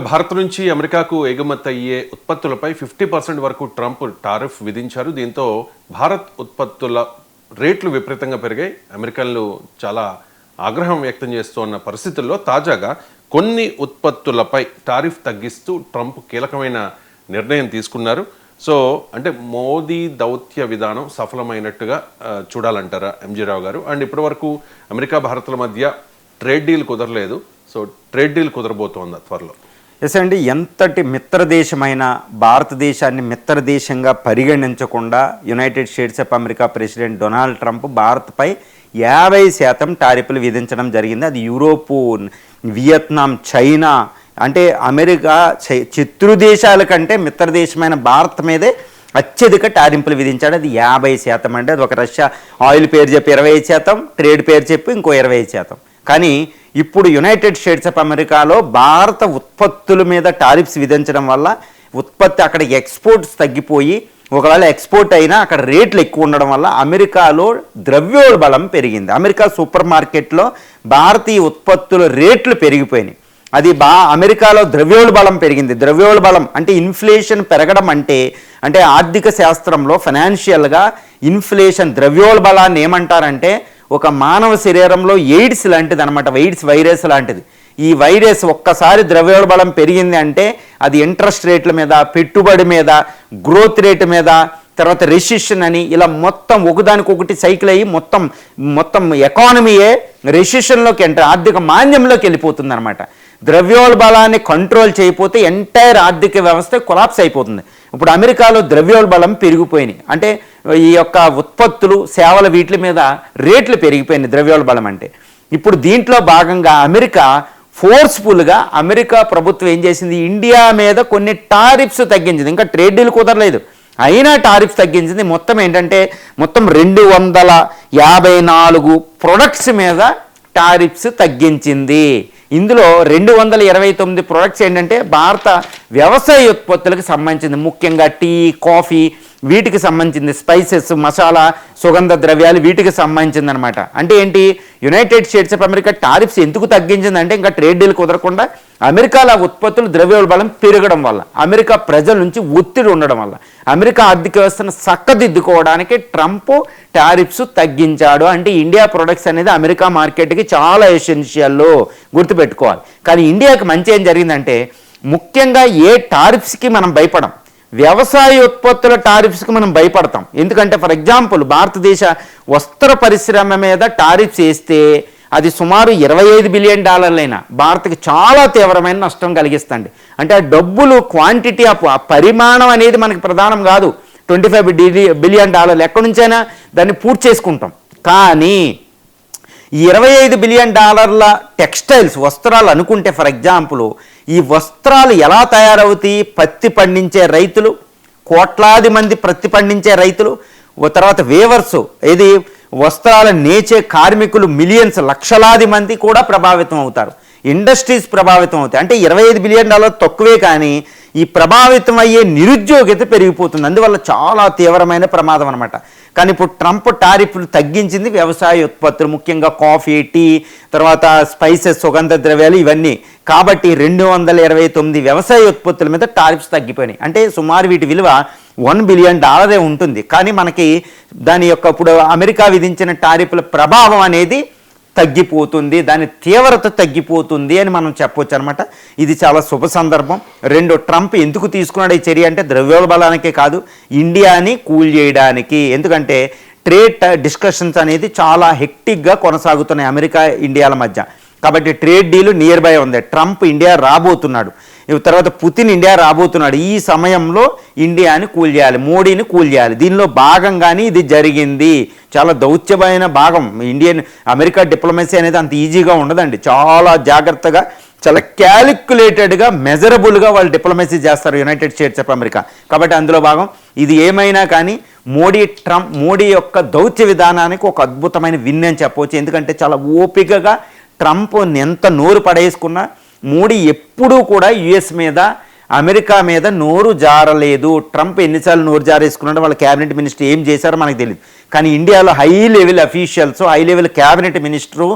భారత్ నుంచి అమెరికాకు ఎగుమతి అయ్యే ఉత్పత్తులపై ఫిఫ్టీ పర్సెంట్ వరకు ట్రంప్ టారిఫ్ విధించారు. దీంతో భారత్ ఉత్పత్తుల రేట్లు విపరీతంగా పెరిగాయి. అమెరికన్లు చాలా ఆగ్రహం వ్యక్తం చేస్తున్న పరిస్థితుల్లో తాజాగా కొన్ని ఉత్పత్తులపై టారిఫ్ తగ్గిస్తూ ట్రంప్ కీలకమైన నిర్ణయం తీసుకున్నారు. సో అంటే మోదీ దౌత్య విధానం సఫలమైనట్టుగా చూడాలంటారా ఎంజీ రావు గారు? అండ్ ఇప్పటివరకు అమెరికా భారత్ల మధ్య ట్రేడ్ డీల్ కుదరలేదు. సో ట్రేడ్ డీల్ కుదరబోతోంది త్వరలో? ఎస్ అండి ఎంతటి మిత్రదేశమైన భారతదేశాన్ని మిత్రదేశంగా పరిగణించకుండా United States of America president Donald Trump భారత్పై యాభై శాతం టారిఫ్లు విధించడం జరిగింది. అది యూరోపు వియత్నాం చైనా అంటే అమెరికా చై- శత్రు దేశాల కంటే మిత్రదేశమైన భారత్ మీదే అత్యధిక టారింపులు విధించాడు. అది యాభై శాతం అంటే అది ఒక రష్యా ఆయిల్ పేరు చెప్పి ఇరవై శాతం ట్రేడ్ పేరు చెప్పి ఇంకో ఇరవై శాతం. కానీ ఇప్పుడు యునైటెడ్ స్టేట్స్ ఆఫ్ అమెరికాలో భారత ఉత్పత్తుల మీద టారిఫ్స్ విధించడం వల్ల ఉత్పత్తి అక్కడ ఎక్స్పోర్ట్స్ తగ్గిపోయి ఒకవేళ ఎక్స్పోర్ట్ అయినా అక్కడ రేట్లు ఎక్కువ ఉండడం వల్ల అమెరికాలో ద్రవ్యోల్బలం పెరిగింది. అమెరికా సూపర్ మార్కెట్లో భారతీయ ఉత్పత్తుల రేట్లు పెరిగిపోయినాయి. అది బా అమెరికాలో ద్రవ్యోల్బలం పెరిగింది. ద్రవ్యోల్బలం అంటే ఇన్ఫ్లేషన్ పెరగడం అంటే అంటే ఆర్థిక శాస్త్రంలో ఫైనాన్షియల్గా ఇన్ఫ్లేషన్ ద్రవ్యోల్బలాన్ని ఏమంటారంటే ఒక మానవ శరీరంలో ఎయిడ్స్ లాంటిది అనమాట ఎయిడ్స్ వైరస్ లాంటిది. ఈ వైరస్ ఒక్కసారి ద్రవ్యోల్బలం పెరిగింది అంటే అది ఇంట్రెస్ట్ రేట్ల మీద పెట్టుబడి మీద గ్రోత్ రేట్ మీద తర్వాత రెసిషన్ అని ఇలా మొత్తం ఒకదానికొకటి సైకిల్ అయ్యి మొత్తం మొత్తం ఎకానమీయే రెసిషన్లోకి ఎంటర్ ఆర్థిక మాంద్యంలోకి వెళ్ళిపోతుంది అనమాట ద్రవ్యోల్బలాన్ని కంట్రోల్ చేయకపోతే ఎంటైర్ ఆర్థిక వ్యవస్థ కొలాప్స్ అయిపోతుంది. ఇప్పుడు అమెరికాలో ద్రవ్యోల్బలం పెరిగిపోయినాయి. అంటే ఈ యొక్క ఉత్పత్తులు సేవల వీటి మీద రేట్లు పెరిగిపోయింది ద్రవ్యోల్బలం అంటే. ఇప్పుడు దీంట్లో భాగంగా అమెరికా ఫోర్స్ఫుల్గా అమెరికా ప్రభుత్వం ఏం చేసింది? ఇండియా మీద కొన్ని టారిఫ్స్ తగ్గించింది. ఇంకా ట్రేడ్ డీల్ కుదరలేదు. అయినా టారిఫ్స్ తగ్గించింది. మొత్తం ఏంటంటే మొత్తం రెండు వందల యాభై నాలుగు ప్రొడక్ట్స్ మీద టారిఫ్స్ తగ్గించింది. ఇందులో రెండు వందల ఇరవై తొమ్మిది ప్రొడక్ట్స్ ఏంటంటే భారత వ్యవసాయ ఉత్పత్తులకు సంబంధించింది ముఖ్యంగా టీ కాఫీ వీటికి సంబంధించింది స్పైసెస్ మసాలా సుగంధ ద్రవ్యాలు వీటికి సంబంధించింది అనమాట అంటే ఏంటి? United States of America tariffs ఎందుకు తగ్గించింది? అంటే ఇంకా ట్రేడ్ డీల్ కుదరకుండా అమెరికాలో ఉత్పత్తులు ద్రవ్యోల్బలం పెరగడం వల్ల అమెరికా ప్రజల నుంచి ఒత్తిడి ఉండడం వల్ల అమెరికా ఆర్థిక వ్యవస్థను చక్కదిద్దుకోవడానికి ట్రంప్ టారిఫ్స్ తగ్గించాడు. అంటే ఇండియా ప్రొడక్ట్స్ అనేది అమెరికా మార్కెట్కి చాలా ఎసెన్షియల్ గుర్తుపెట్టుకోవాలి. కానీ ఇండియాకి మంచి ఏం జరిగిందంటే ముఖ్యంగా ఏ టారిఫ్స్కి మనం భయపడం? వ్యవసాయ ఉత్పత్తుల టారిఫ్స్కి మనం భయపడతాం. ఎందుకంటే ఫర్ ఎగ్జాంపుల్ భారతదేశ వస్త్ర పరిశ్రమ మీద టారిఫ్స్ వేస్తే అది సుమారు ఇరవై ఐదు బిలియన్ డాలర్లైనా భారత్కి చాలా తీవ్రమైన నష్టం కలిగిస్తుంది. అంటే ఆ డబ్బులు క్వాంటిటీ ఆఫ్ ఆ పరిమాణం అనేది మనకి ప్రధానం కాదు. ట్వంటీ ఫైవ్ బిలియన్ డాలర్లు ఎక్కడి నుంచైనా దాన్ని పూర్తి చేసుకుంటాం. కానీ ఇరవై ఐదు బిలియన్ డాలర్ల టెక్స్టైల్స్ వస్త్రాలు అనుకుంటే ఫర్ ఎగ్జాంపుల్ ఈ వస్త్రాలు ఎలా తయారవుతాయి? పత్తి పండించే రైతులు కోట్లాది మంది పత్తి పండించే రైతులు తర్వాత వేవర్స్ ఇది వస్త్రాలు నేచే కార్మికులు మిలియన్స్ లక్షలాది మంది కూడా ప్రభావితం అవుతారు. ఇండస్ట్రీస్ ప్రభావితం అవుతాయి. అంటే ఇరవై ఐదు బిలియన్ డాలర్ తక్కువే కానీ ఈ ప్రభావితం అయ్యే నిరుద్యోగిత పెరిగిపోతుంది. అందువల్ల చాలా తీవ్రమైన ప్రమాదం అనమాట కానీ ఇప్పుడు ట్రంప్ టారిఫ్లు తగ్గించింది వ్యవసాయ ఉత్పత్తులు ముఖ్యంగా కాఫీ టీ తర్వాత స్పైసెస్ సుగంధ ద్రవ్యాలు ఇవన్నీ. కాబట్టి రెండు వందల ఇరవై తొమ్మిది వ్యవసాయ ఉత్పత్తుల మీద టారిఫ్స్ తగ్గిపోయినాయి. అంటే సుమారు వీటి విలువ వన్ బిలియన్ డాలరే ఉంటుంది. కానీ మనకి దాని యొక్క ఇప్పుడు అమెరికా విధించిన టారిఫ్ల ప్రభావం అనేది తగ్గిపోతుంది దాని తీవ్రత తగ్గిపోతుంది అని మనం చెప్పొచ్చు అనమాట ఇది చాలా శుభ సందర్భం. రెండు ట్రంప్ ఎందుకు తీసుకున్నాడు ఈ చర్య అంటే ద్రవ్యోల్బలానికే కాదు ఇండియాని కూల్ చేయడానికి. ఎందుకంటే ట్రేడ్ డిస్కషన్స్ అనేది చాలా హెక్టిక్గా కొనసాగుతున్నాయి అమెరికా ఇండియాల మధ్య. కాబట్టి ట్రేడ్ డీల్ నియర్ బై ఉంది. ట్రంప్ ఇండియా రాబోతున్నాడు. తర్వాత పుతిన్ ఇండియా రాబోతున్నాడు. ఈ సమయంలో ఇండియాని కూల్ చేయాలి మోడీని కూల్ చేయాలి. దీనిలో భాగంగానే ఇది జరిగింది. చాలా దౌత్యమైన భాగం. ఇండియన్ అమెరికా డిప్లొమసీ అనేది అంత ఈజీగా ఉండదండి. చాలా జాగ్రత్తగా చాలా క్యాలిక్యులేటెడ్గా మెజరబుల్గా వాళ్ళు డిప్లొమసీ చేస్తారు యునైటెడ్ స్టేట్స్ ఆఫ్ అమెరికా. కాబట్టి అందులో భాగం ఇది ఏమైనా కానీ మోడీ ట్రంప్ మోడీ యొక్క దౌత్య విధానానికి ఒక అద్భుతమైన విన్ అని చెప్పవచ్చు. ఎందుకంటే చాలా ఓపికగా ట్రంప్ ఎంత నోరు పడేసుకున్నా మోడీ ఎప్పుడూ కూడా యుఎస్ మీద అమెరికా మీద నోరు జారలేదు. ట్రంప్ ఎన్నిసార్లు నోరు జారేసుకున్నాడు వాళ్ళ క్యాబినెట్ మినిస్టర్ ఏం చేశారో మనకు తెలియదు కానీ ఇండియాలో high level officials high level cabinet minister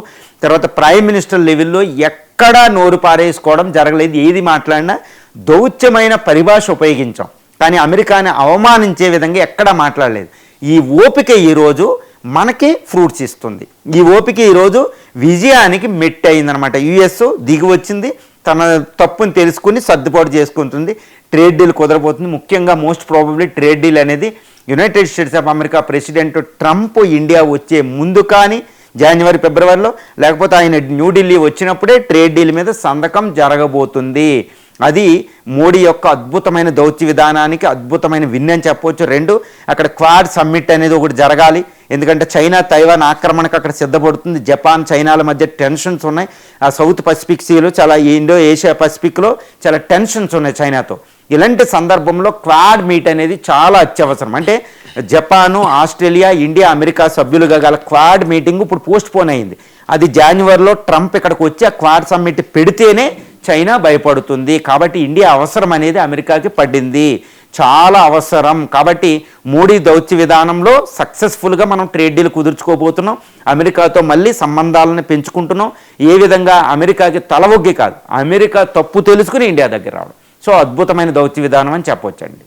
తర్వాత ప్రైమ్ మినిస్టర్ లెవెల్లో ఎక్కడా నోరు పారేసుకోవడం జరగలేదు. ఏది మాట్లాడినా దౌత్యమైన పరిభాష ఉపయోగించాం. కానీ అమెరికాని అవమానించే విధంగా ఎక్కడా మాట్లాడలేదు. ఈ ఓపిక ఈరోజు మనకి ఫ్రూట్స్ ఇస్తుంది. ఈ ఓపిక ఈరోజు విజయానికి మెట్టి అయిందనమాట యుఎస్ దిగి వచ్చింది తన తప్పుని తెలుసుకుని సర్దుబాటు చేసుకుంటుంది. ట్రేడ్ డీల్ కుదరబోతుంది. ముఖ్యంగా మోస్ట్ ప్రాబబ్లీ ట్రేడ్ డీల్ అనేది United States of America president Trump India వచ్చే ముందు కానీ జనవరి ఫిబ్రవరిలో లేకపోతే ఆయన న్యూఢిల్లీ వచ్చినప్పుడే ట్రేడ్ డీల్ మీద సంతకం జరగబోతుంది. అది మోడీ యొక్క అద్భుతమైన దౌత్య విధానానికి అద్భుతమైన విన్ అని చెప్పవచ్చు. రెండు అక్కడ క్వాడ్ సమ్మిట్ అనేది ఒకటి జరగాలి. ఎందుకంటే చైనా తైవాన్ ఆక్రమణకు అక్కడ సిద్ధపడుతుంది. జపాన్ చైనాల మధ్య టెన్షన్స్ ఉన్నాయి. ఆ సౌత్ పసిఫిక్ సీలో చాలా ఇండో ఏషియా పసిఫిక్లో చాలా టెన్షన్స్ ఉన్నాయి చైనాతో. ఇలాంటి సందర్భంలో క్వాడ్ మీట్ అనేది చాలా అత్యవసరం. అంటే జపాను ఆస్ట్రేలియా ఇండియా అమెరికా సభ్యులుగా గల క్వాడ్ మీటింగ్ ఇప్పుడు పోస్ట్ పోన్ అయింది. అది జనవరిలో ట్రంప్ ఇక్కడికి వచ్చి ఆ క్వాడ్ సమ్మిట్ పెడితేనే చైనా భయపడుతుంది. కాబట్టి ఇండియా అవసరం అనేది అమెరికాకి పడింది. చాలా అవసరం. కాబట్టి మోడీ దౌత్య విధానంలో సక్సెస్ఫుల్గా మనం ట్రేడ్ డీల్ కుదుర్చుకోబోతున్నాం. అమెరికాతో మళ్ళీ సంబంధాలను పెంచుకుంటున్నాం. ఏ విధంగా అమెరికాకి తలవొగ్గి కాదు. అమెరికా తప్పు తెలుసుకుని ఇండియా దగ్గర రావడం. సో అద్భుతమైన దౌత్య విధానం అని చెప్పొచ్చండి.